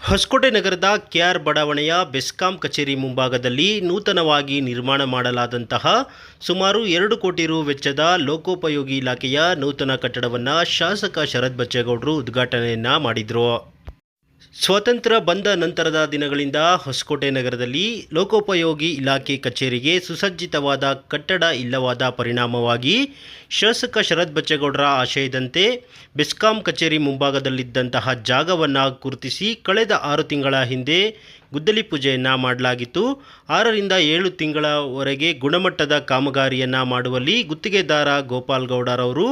ಹೊಸಕೋಟೆ ನಗರದ ಕೆಆರ್ ಬಡಾವಣೆಯ ಬೆಸ್ಕಾಂ ಕಚೇರಿ ಮುಂಭಾಗದಲ್ಲಿ ನೂತನವಾಗಿ ನಿರ್ಮಾಣ ಮಾಡಲಾದಂತಹ ಸುಮಾರು ಎರಡು ಕೋಟಿ ರು ವೆಚ್ಚದ ಲೋಕೋಪಯೋಗಿ ಇಲಾಖೆಯ ನೂತನ ಕಟ್ಟಡವನ್ನು ಶಾಸಕ ಶರತ್ ಬಚ್ಚೇಗೌಡರು ಉದ್ಘಾಟನೆಯನ್ನ ಮಾಡಿದರು. ಸ್ವಾತಂತ್ರ್ಯ ಬಂದ ನಂತರದ ದಿನಗಳಿಂದ ಹೊಸಕೋಟೆ ನಗರದಲ್ಲಿ ಲೋಕೋಪಯೋಗಿ ಇಲಾಖೆ ಕಚೇರಿಗೆ ಸುಸಜ್ಜಿತವಾದ ಕಟ್ಟಡ ಇಲ್ಲವಾದ ಪರಿಣಾಮವಾಗಿ ಶಾಸಕ ಶರತ್ ಬಚ್ಚೇಗೌಡರ ಆಶಯದಂತೆ ಬೆಸ್ಕಾಂ ಕಚೇರಿ ಮುಂಭಾಗದಲ್ಲಿದ್ದಂತಹ ಜಾಗವನ್ನು ಗುರುತಿಸಿ ಕಳೆದ ಆರು ತಿಂಗಳ ಹಿಂದೆ ಗುದ್ದಲಿ ಪೂಜೆಯನ್ನು ಮಾಡಲಾಗಿತ್ತು. ಆರರಿಂದ ಏಳು ತಿಂಗಳವರೆಗೆ ಗುಣಮಟ್ಟದ ಕಾಮಗಾರಿಯನ್ನು ಮಾಡುವಲ್ಲಿ ಗುತ್ತಿಗೆದಾರ ಗೋಪಾಲ್ ಗೌಡರವರು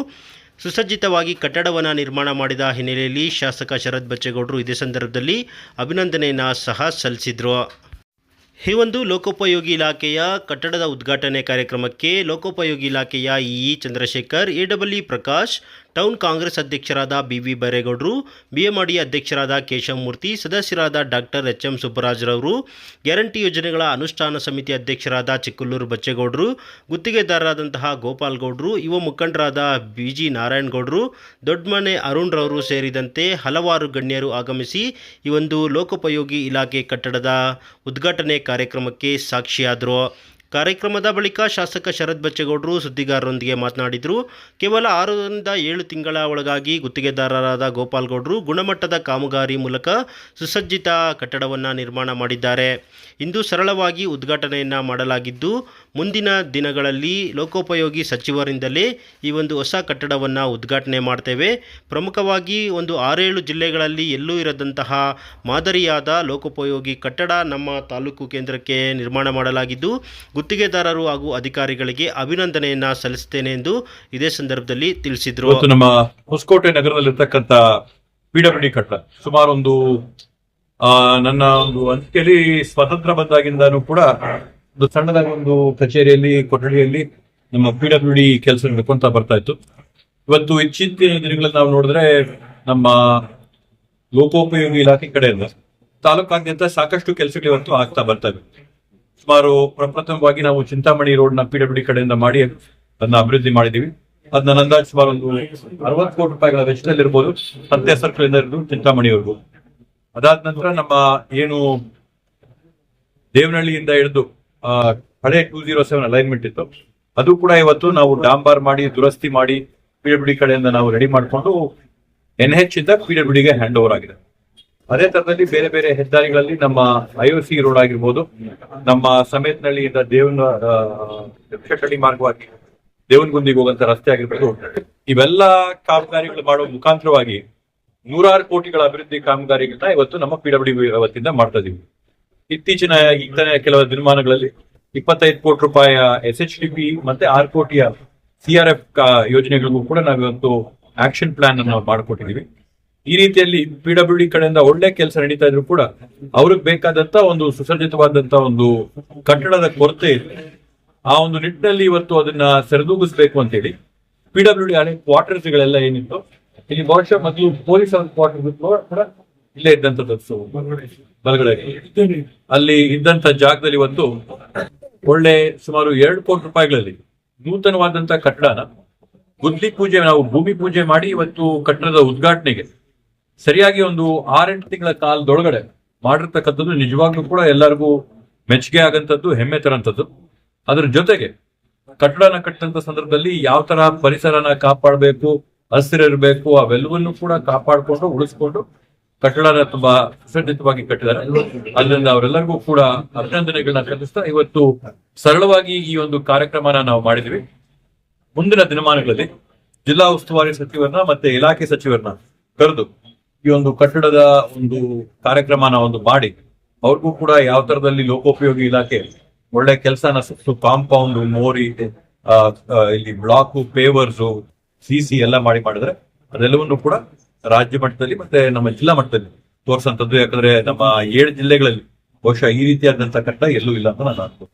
ಸುಸಜ್ಜಿತವಾಗಿ ಕಟ್ಟಡವನ್ನು ನಿರ್ಮಾಣ ಮಾಡಿದ ಹಿನ್ನೆಲೆಯಲ್ಲಿ ಶಾಸಕ ಶರತ್ ಬಚ್ಚೇಗೌಡರು ಇದೇ ಸಂದರ್ಭದಲ್ಲಿ ಅಭಿನಂದನೆಯನ್ನು ಸಹ ಸಲ್ಲಿಸಿದರು. ಈ ಒಂದು ಲೋಕೋಪಯೋಗಿ ಇಲಾಖೆಯ ಕಟ್ಟಡದ ಉದ್ಘಾಟನೆ ಕಾರ್ಯಕ್ರಮಕ್ಕೆ ಲೋಕೋಪಯೋಗಿ ಇಲಾಖೆಯ EE Chandrashekar AW Prakash, town Congress ಅಧ್ಯಕ್ಷರಾದ ಬಿ ವಿ ಬೈರೇಗೌಡರು ಬಿಎಂಆರ್ಡಿ ಅಧ್ಯಕ್ಷರಾದ ಕೇಶವಮೂರ್ತಿ, ಸದಸ್ಯರಾದ ಡಾಕ್ಟರ್ ಎಚ್ ಎಂ ಸುಬ್ಬರಾಜ್ರವರು, ಗ್ಯಾರಂಟಿ ಯೋಜನೆಗಳ ಅನುಷ್ಠಾನ ಸಮಿತಿ ಅಧ್ಯಕ್ಷರಾದ ಚಿಕ್ಕಲ್ಲೂರು ಬಚ್ಚೇಗೌಡರು, ಗುತ್ತಿಗೆದಾರರಾದಂತಹ ಗೋಪಾಲ್ ಗೌಡರು ಯುವ ಮುಖಂಡರಾದ ಬಿ ಜಿ ನಾರಾಯಣಗೌಡರು ದೊಡ್ಡಮನೆ ಅರುಣ್ರವರು ಸೇರಿದಂತೆ ಹಲವಾರು ಗಣ್ಯರು ಆಗಮಿಸಿ ಈ ಒಂದು ಲೋಕೋಪಯೋಗಿ ಇಲಾಖೆ ಕಟ್ಟಡದ ಉದ್ಘಾಟನೆ ಕಾರ್ಯಕ್ರಮಕ್ಕೆ ಸಾಕ್ಷಿಯಾದರು ಕಾರ್ಯಕ್ರಮದ ಬಳಿಕ ಶಾಸಕ ಶರತ್ ಬಚ್ಚೇಗೌಡರು ಸುದ್ದಿಗಾರರೊಂದಿಗೆ ಮಾತನಾಡಿದರು. ಕೇವಲ ಆರರಿಂದ ಏಳು ತಿಂಗಳ ಒಳಗಾಗಿ ಗುತ್ತಿಗೆದಾರರಾದ ಗೋಪಾಲ್ಗೌಡರು ಗುಣಮಟ್ಟದ ಕಾಮಗಾರಿ ಮೂಲಕ ಸುಸಜ್ಜಿತ ಕಟ್ಟಡವನ್ನು ನಿರ್ಮಾಣ ಮಾಡಿದ್ದಾರೆ. ಇಂದು ಸರಳವಾಗಿ ಉದ್ಘಾಟನೆಯನ್ನು ಮಾಡಲಾಗಿದ್ದು, ಮುಂದಿನ ದಿನಗಳಲ್ಲಿ ಲೋಕೋಪಯೋಗಿ ಸಚಿವರಿಂದಲೇ ಈ ಒಂದು ಹೊಸ ಕಟ್ಟಡವನ್ನು ಉದ್ಘಾಟನೆ ಮಾಡ್ತೇವೆ. ಪ್ರಮುಖವಾಗಿ ಒಂದು ಆರೇಳು ಜಿಲ್ಲೆಗಳಲ್ಲಿ ಎಲ್ಲೂ ಇರದಂತಹ ಮಾದರಿಯಾದ ಲೋಕೋಪಯೋಗಿ ಕಟ್ಟಡ ನಮ್ಮ ತಾಲೂಕು ಕೇಂದ್ರಕ್ಕೆ ನಿರ್ಮಾಣ ಮಾಡಲಾಗಿದ್ದು ಗುತ್ತಿಗೆದಾರರು ಹಾಗೂ ಅಧಿಕಾರಿಗಳಿಗೆ ಅಭಿನಂದನೆಯನ್ನ ಸಲ್ಲಿಸುತ್ತೇನೆ ಎಂದು ಇದೇ ಸಂದರ್ಭದಲ್ಲಿ ತಿಳಿಸಿದ್ರು. ಇವತ್ತು ನಮ್ಮ ಹೊಸಕೋಟೆ ನಗರದಲ್ಲಿರ್ತಕ್ಕಂಥ ಪಿಡಬ್ಲ್ಯೂ ಕಟ್ಟಡ ಸುಮಾರು ಒಂದು ನನ್ನ ಒಂದು ಅಂತ್ಯದಲ್ಲಿ ಸ್ವತಂತ್ರ ಬಂದಾಗಿಂದಾನು ಕೂಡ ಒಂದು ಸಣ್ಣದಾಗಿ ಒಂದು ಕಚೇರಿಯಲ್ಲಿ, ಕೊಠಡಿಯಲ್ಲಿ ನಮ್ಮ ಪಿಡಬ್ಲ್ಯೂ ಡಿ ಕೆಲಸ ನಡ್ಕೊಂತ ಬರ್ತಾ ಇತ್ತು. ಇವತ್ತು ಇತ್ತೀಚಿನ ದಿನಗಳಲ್ಲಿ ನಾವು ನೋಡಿದ್ರೆ ನಮ್ಮ ಲೋಕೋಪಯೋಗಿ ಇಲಾಖೆ ಕಡೆಯಿಂದ ತಾಲೂಕಾದ್ಯಂತ ಸಾಕಷ್ಟು ಕೆಲಸಗಳು ಇವತ್ತು ಆಗ್ತಾ ಬರ್ತಾ ಇವೆ. ಸುಮಾರು ಪ್ರಪ್ರಥಮವಾಗಿ ನಾವು ಚಿಂತಾಮಣಿ ರೋಡ್ನ ಪಿಡಬ್ಲ್ಯೂ ಡಿ ಕಡೆಯಿಂದ ಮಾಡಿ ಅದನ್ನ ಅಭಿವೃದ್ಧಿ ಮಾಡಿದೀವಿ ಅದನ್ನ ಅಂದಾಜು ಸುಮಾರು ಒಂದು ಅರವತ್ತು ಕೋಟಿ ರೂಪಾಯಿಗಳ ವೆಚ್ಚದಲ್ಲಿ ಇರ್ಬೋದು ಸಂತೆ ಸರ್ಕಲ್ ಇಂದ ಇರ್ಬೋದು ಚಿಂತಾಮಣಿವರೆಗೂ. ಅದಾದ ನಂತರ ನಮ್ಮ ಏನು ದೇವನಹಳ್ಳಿಯಿಂದ ಹಿಡಿದು ಹಳೆ ಟೂ ಜೀರೋ ಸೆವೆನ್ ಅಲೈನ್ಮೆಂಟ್ ಇತ್ತು. ಅದು ಕೂಡ ಇವತ್ತು ನಾವು ಡಾಂಬಾರ್ ಮಾಡಿ, ದುರಸ್ತಿ ಮಾಡಿ ಪಿಡಬ್ಲ್ಯೂ ಡಿ ಕಡೆಯಿಂದ ನಾವು ರೆಡಿ ಮಾಡಿಕೊಂಡು ಎನ್ ಹೆಚ್ ಇಂದ ಪಿಡಬ್ಲ್ಯೂ ಡಿಗೆ ಹ್ಯಾಂಡ್ ಓವರ್ ಆಗಿದೆ. ಅದೇ ತರದಲ್ಲಿ ಬೇರೆ ಬೇರೆ ಹೆದ್ದಾರಿಗಳಲ್ಲಿ ನಮ್ಮ ಐ ಸಿ ರೋಡ್ ಆಗಿರ್ಬೋದು, ನಮ್ಮ ಸಮೇತನಹಳ್ಳಿಯಿಂದ ದೇವನ ಶೆಟ್ಟಳ್ಳಿ ಮಾರ್ಗವಾಗಿ ದೇವನಗುಂದಿಗೆ ಹೋಗುವಂತ ರಸ್ತೆ ಆಗಿರ್ಬೋದು, ಇವೆಲ್ಲ ಕಾಮಗಾರಿಗಳು ಮಾಡುವ ಮುಖಾಂತರವಾಗಿ ನೂರಾರು ಕೋಟಿಗಳ ಅಭಿವೃದ್ಧಿ ಕಾಮಗಾರಿಗಳನ್ನ ಇವತ್ತು ನಮ್ಮ ಪಿಡಬ್ಲ್ಯೂ ವತಿಯಿಂದ ಮಾಡ್ತಾ ಇದೀವಿ. ಇತ್ತೀಚಿನ ಇತ್ತನೇ ಕೆಲವು ದಿನಮಾನಗಳಲ್ಲಿ ಇಪ್ಪತ್ತೈದು ಕೋಟಿ ರೂಪಾಯಿಯ ಎಸ್ ಎಚ್ ಡಿ ಪಿ ಮತ್ತೆ ಆರು ಕೋಟಿಯ ಸಿಆರ್ ಎಫ್ ಯೋಜನೆಗಳಿಗೂ ಕೂಡ ನಾವಿವತ್ತು ಆಕ್ಷನ್ ಪ್ಲಾನ್ ಅನ್ನು ಮಾಡಿಕೊಟ್ಟಿದೀವಿ. ಈ ರೀತಿಯಲ್ಲಿ ಪಿಡಬ್ಲ್ಯೂಡಿ ಕಡೆಯಿಂದ ಒಳ್ಳೆ ಕೆಲಸ ನಡೀತಾ ಇದ್ರು ಕೂಡ ಅವ್ರಿಗೆ ಬೇಕಾದಂತ ಒಂದು ಸುಸಜ್ಜಿತವಾದಂತ ಒಂದು ಕಟ್ಟಡದ ಕೊರತೆ ಇದೆ. ಆ ಒಂದು ನಿಟ್ಟಿನಲ್ಲಿ ಇವತ್ತು ಅದನ್ನ ಸರಿದೂಗಿಸ್ಬೇಕು ಅಂತ ಹೇಳಿ ಪಿಡಬ್ಲ್ಯೂ ಡಿ ಹಳೆ ಕ್ವಾರ್ಟರ್ಸ್ ಗಳೆಲ್ಲ ಏನಿತ್ತು, ಇಲ್ಲಿ ಬಹುಶಃ ಮೊದಲು ಪೊಲೀಸ್ ಕ್ವಾರ್ಟರ್ ಕೂಡ ಇಲ್ಲೇ ಇದ್ದಂತ ಬಲಗಡೆ ಅಲ್ಲಿ ಇದ್ದಂತ ಜಾಗದಲ್ಲಿ ಇವತ್ತು ಒಳ್ಳೆ ಸುಮಾರು ಎರಡು ಕೋಟಿ ರೂಪಾಯಿಗಳಲ್ಲಿ ನೂತನವಾದಂತ ಕಟ್ಟಡನ ಗುದ್ಲಿ ಪೂಜೆ, ನಾವು ಭೂಮಿ ಪೂಜೆ ಮಾಡಿ ಇವತ್ತು ಕಟ್ಟಡದ ಉದ್ಘಾಟನೆಗೆ ಸರಿಯಾಗಿ ಒಂದು ಆರೆಂಟು ತಿಂಗಳ ಕಾಲದೊಳಗಡೆ ಮಾಡಿರ್ತಕ್ಕಂಥದ್ದು ನಿಜವಾಗ್ಲೂ ಕೂಡ ಎಲ್ಲರಿಗೂ ಮೆಚ್ಚುಗೆ ಆಗಂಥದ್ದು, ಹೆಮ್ಮೆ ತರಂತದ್ದು ಅದ್ರ ಜೊತೆಗೆ ಕಟ್ಟಡನ ಕಟ್ಟಂತ ಸಂದರ್ಭದಲ್ಲಿ ಯಾವ ತರ ಪರಿಸರನ ಕಾಪಾಡಬೇಕು ಹಸಿರಿರಬೇಕು ಅವೆಲ್ಲವನ್ನು ಕೂಡ ಕಾಪಾಡಿಕೊಂಡು, ಉಳಿಸ್ಕೊಂಡು ಕಟ್ಟಡನ ತುಂಬಾ ಸುಸಜ್ಜಿತವಾಗಿ ಕಟ್ಟಿದ್ದಾರೆ. ಅದರಿಂದ ಅವರೆಲ್ಲರಿಗೂ ಕೂಡ ಅಭಿನಂದನೆಗಳನ್ನ ಸಲ್ಲಿಸ್ತಾ ಇವತ್ತು ಸರಳವಾಗಿ ಈ ಒಂದು ಕಾರ್ಯಕ್ರಮನ ನಾವು ಮಾಡಿದ್ವಿ. ಮುಂದಿನ ದಿನಮಾನಗಳಲ್ಲಿ ಜಿಲ್ಲಾ ಉಸ್ತುವಾರಿ ಸಚಿವರನ್ನ ಮತ್ತೆ ಇಲಾಖೆ ಸಚಿವರನ್ನ ಕರೆದು ಈ ಒಂದು ಕಟ್ಟಡದ ಒಂದು ಕಾರ್ಯಕ್ರಮನ ಒಂದು ಮಾಡಿ, ಅವ್ರಿಗೂ ಕೂಡ ಯಾವ ತರದಲ್ಲಿ ಲೋಕೋಪಯೋಗಿ ಇಲಾಖೆ ಒಳ್ಳೆ ಕೆಲಸನ ಸುತ್ತು ಕಾಂಪೌಂಡ್ ಮೋರಿ ಇಲ್ಲಿ ಬ್ಲಾಕ್ ಪೇವರ್ಸ್ ಸಿ ಸಿ ಎಲ್ಲ ಮಾಡಿ ಮಾಡಿದ್ರೆ ಅದೆಲ್ಲವನ್ನು ಕೂಡ ರಾಜ್ಯ ಮಟ್ಟದಲ್ಲಿ ಮತ್ತೆ ನಮ್ಮ ಜಿಲ್ಲಾ ಮಟ್ಟದಲ್ಲಿ ತೋರಿಸಂತದ್ದು ಯಾಕಂದ್ರೆ ನಮ್ಮ ಏಳು ಜಿಲ್ಲೆಗಳಲ್ಲಿ ಬಹುಶಃ ಈ ರೀತಿಯಾದಂತಹ ಕಟ್ಟಡ ಎಲ್ಲೂ ಇಲ್ಲ ಅಂತ ನಾನು ಅನ್ಕೋ